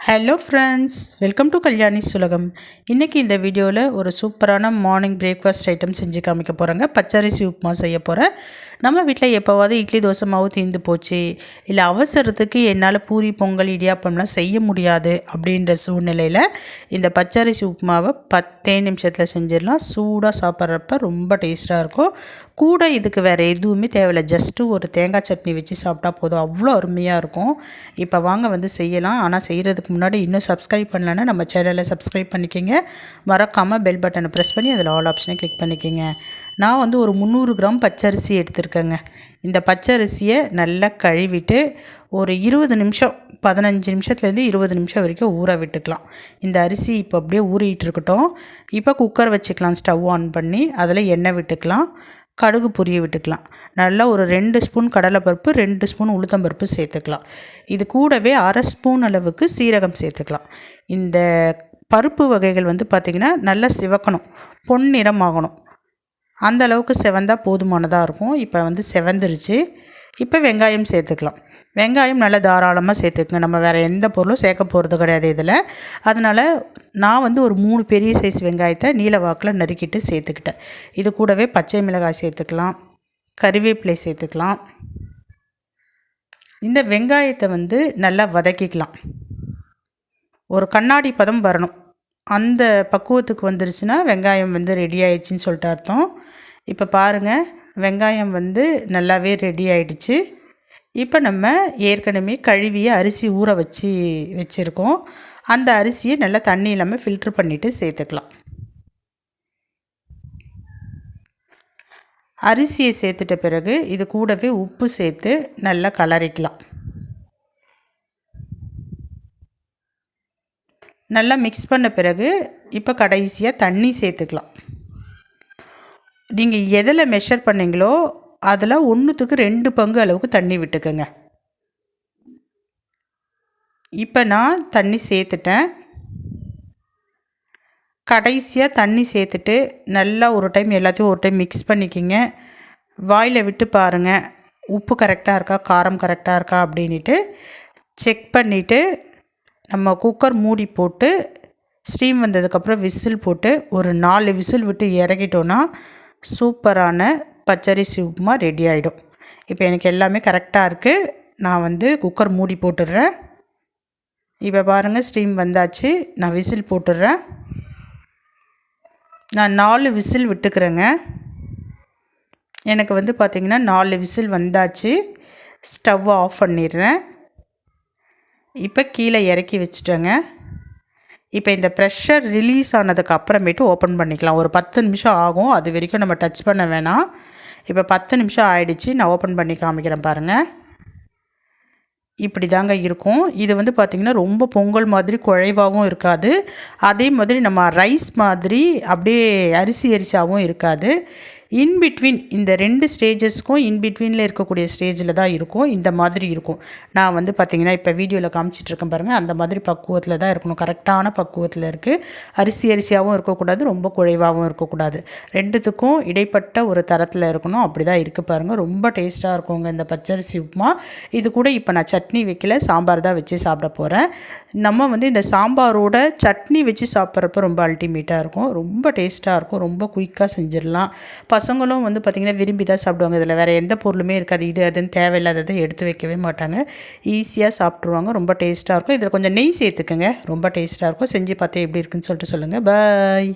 Hello friends welcome to Kalyani சுலகம் இன்றைக்கி இந்த வீடியோவில் ஒரு சூப்பரான மார்னிங் பிரேக்ஃபாஸ்ட் ஐட்டம் செஞ்சு காமிக்க போகிறாங்க பச்சரிசி உப்புமா செய்ய போகிறேன் நம்ம வீட்டில் எப்போவாவது இட்லி தோசை மாவு தீர்ந்து போச்சு. இல்லை அவசரத்துக்கு என்னால் பூரி பொங்கல் இடியாப்பம்லாம் செய்ய முடியாது அப்படின்ற சூழ்நிலையில் இந்த பச்சரிசி உப்புமாவை பத்தே நிமிஷத்தில் செஞ்சிடலாம். சூடாக சாப்பிட்றப்ப ரொம்ப டேஸ்ட்டாக இருக்கும். கூட இதுக்கு வேறு எதுவுமே தேவையில்லை. ஜஸ்ட்டு ஒரு தேங்காய் சட்னி வச்சு சாப்பிட்டா போதும். அவ்வளோ அருமையாக இருக்கும். இப்போ வாங்க வந்து செய்யலாம். ஆனால் செய்கிறதுக்கு முன்னாடி இன்னும் சப்ஸ்கிரைப் பண்ணலன்னா நம்ம சேனலை சப்ஸ்கிரைப் பண்ணிக்கோங்க. மறக்காமல் பெல் பட்டனை ப்ரெஸ் பண்ணி அதில் ஆல் ஆப்ஷனை கிளிக் பண்ணிக்கோங்க. நான் வந்து ஒரு முந்நூறு கிராம் பச்சரிசி எடுத்திருக்கேங்க. இந்த பச்சரிசியை நல்லா கழுவிட்டு ஒரு இருபது நிமிஷம் பதினஞ்சு நிமிஷத்துலேருந்து இருபது நிமிஷம் வரைக்கும் ஊற விட்டுக்கலாம். இந்த அரிசி இப்போ அப்படியே ஊறிட்டு இருக்கட்டும். இப்போ குக்கர் வச்சுக்கலாம் ஸ்டவ் ஆன் பண்ணி அதில் எண்ணெய் விட்டுக்கலாம். கடுகு பொரிய விட்டுக்கலாம். நல்லா ஒரு ரெண்டு ஸ்பூன் கடலைப்பருப்பு ரெண்டு ஸ்பூன் உளுத்தம்பருப்பு சேர்த்துக்கலாம். இது கூடவே அரை ஸ்பூன் அளவுக்கு சீரகம் சேர்த்துக்கலாம். இந்த பருப்பு வகைகள் வந்து பார்த்திங்கன்னா நல்லா சிவக்கணும். பொன்னிறம் ஆகணும் அந்த அளவுக்கு செவந்தால் போதுமானதாக இருக்கும். இப்போ வந்து செவந்துருச்சு. இப்போ வெங்காயம் சேர்த்துக்கலாம். வெங்காயம் நல்லா தாராளமாக சேர்த்துக்குங்க. நம்ம வேறு எந்த பொருளும் சேர்க்க போகிறது கிடையாது இதில். அதனால் நான் வந்து ஒரு மூணு பெரிய சைஸ் வெங்காயத்தை நீல வாக்கில் நறுக்கிட்டு சேர்த்துக்கிட்டேன். இது கூடவே பச்சை மிளகாய் சேர்த்துக்கலாம். கறிவேப்பிலை சேர்த்துக்கலாம். இந்த வெங்காயத்தை வந்து நல்லா வதக்கிக்கலாம். ஒரு கண்ணாடி பதம் வரணும். அந்த பக்குவத்துக்கு வந்துருச்சுன்னா வெங்காயம் வந்து ரெடி ஆயிடுச்சின்னு சொல்லிட்டு அர்த்தம். இப்போ பாருங்கள் வெங்காயம் வந்து நல்லாவே ரெடி ஆயிடுச்சு. இப்போ நம்ம ஏற்கனவே கழுவிய அரிசி ஊற வச்சு வச்சுருக்கோம். அந்த அரிசியை நல்லா தண்ணி இல்லாமல் ஃபில்ட்ரு பண்ணிவிட்டு சேர்த்துக்கலாம். அரிசியை சேர்த்துட்ட பிறகு இது கூடவே உப்பு சேர்த்து நல்லா கலரிக்கலாம். நல்லா மிக்ஸ் பண்ண பிறகு இப்போ கடைசியாக தண்ணி சேர்த்துக்கலாம். நீங்கள் எதில் மெஷர் பண்ணீங்களோ அதில் ஒன்றுத்துக்கு ரெண்டு பங்கு அளவுக்கு தண்ணி விட்டுக்கோங்க. இப்போ நான் தண்ணி சேர்த்துட்டேன். கடைசியாக தண்ணி சேர்த்துட்டு நல்லா ஒரு டைம் எல்லாத்தையும் ஒரு டைம் மிக்ஸ் பண்ணிக்கிங்க. வாயில் விட்டு பாருங்கள் உப்பு கரெக்டாக இருக்கா? காரம் கரெக்டாக இருக்கா? அப்படின்ட்டு செக் பண்ணிவிட்டு நம்ம குக்கர் மூடி போட்டு ஸ்டீம் வந்ததுக்கப்புறம் விசில் போட்டு ஒரு நாலு விசில் விட்டு இறக்கிட்டோன்னா சூப்பரான பச்சரிசி உப்புமா ரெடி ஆகிடும் இப்போ எனக்கு எல்லாமே கரெக்டாக இருக்குது நான் வந்து குக்கர் மூடி போட்டுடுறேன். இப்போ பாருங்கள் ஸ்டீம் வந்தாச்சு. நான் விசில் போட்டுடுறேன். நான் நாலு விசில் விட்டுக்கிறேங்க. எனக்கு வந்து பார்த்திங்கன்னா நாலு விசில் வந்தாச்சு. ஸ்டவ் ஆஃப் பண்ணிடுறேன். இப்போ கீழே இறக்கி வச்சுட்டேங்க. இப்போ இந்த ப்ரெஷர் ரிலீஸ் ஆனதுக்கு அப்புறமேட்டு ஓப்பன் பண்ணிக்கலாம். ஒரு பத்து நிமிஷம் ஆகும். அது வரைக்கும் நம்ம டச் பண்ண வேணாம். இப்போ பத்து நிமிஷம் ஆயிடுச்சு. நான் ஓப்பன் பண்ணி காமிக்கிறேன் பாருங்கள் இப்படி தாங்க இருக்கும். இது வந்து பார்த்திங்கன்னா ரொம்ப பொங்கல் மாதிரி குழைவாகவும் இருக்காது. அதே மாதிரி நம்ம ரைஸ் மாதிரி அப்படியே அரிசி அரிசாகவும் இருக்காது. இன்பிட்வீன் இந்த ரெண்டு ஸ்டேஜஸ்க்கும் இன்பிட்வீனில் இருக்கக்கூடிய ஸ்டேஜில் தான் இருக்கும். இந்த மாதிரி இருக்கும். நான் வந்து பார்த்திங்கன்னா இப்போ வீடியோவில் காமிச்சிட்ருக்கேன் பாருங்கள் அந்த மாதிரி பக்குவத்தில் தான் இருக்கணும். கரெக்டான பக்குவத்தில் இருக்குது அரிசி அரிசியாகவும் இருக்கக்கூடாது. ரொம்ப குழைவாகவும் இருக்கக்கூடாது. ரெண்டுத்துக்கும் இடைப்பட்ட ஒரு தரத்தில் இருக்கணும். அப்படி தான் இருக்குது பாருங்கள் ரொம்ப டேஸ்ட்டாக இருக்குங்க இந்த பச்சரிசி உப்புமா. இது கூட இப்போ நான் சட்னி வைக்கல. சாம்பார் தான் வச்சு சாப்பிட போகிறேன் நம்ம வந்து இந்த சாம்பாரோட சட்னி வச்சு சாப்பிட்றப்ப ரொம்ப அல்டிமேட்டாக இருக்கும். ரொம்ப டேஸ்ட்டாக இருக்கும். ரொம்ப குயிக்காக செஞ்சிடலாம். பசங்களும் வந்து பார்த்திங்கன்னா விரும்பி தான் சாப்பிடுவாங்க. இதில் வேறு எந்த பொருளுமே இருக்காது. இது அதுன்னு தேவையில்லாததை எடுத்து வைக்கவே மாட்டாங்க. ஈஸியாக சாப்பிட்ருவாங்க ரொம்ப டேஸ்ட்டாக இருக்கும். இதில் கொஞ்சம் நெய் சேர்த்துக்கோங்க. ரொம்ப டேஸ்ட்டாக இருக்கும். செஞ்சு பார்த்தே எப்படி இருக்குன்னு சொல்லிட்டு சொல்லுங்கள் பாய்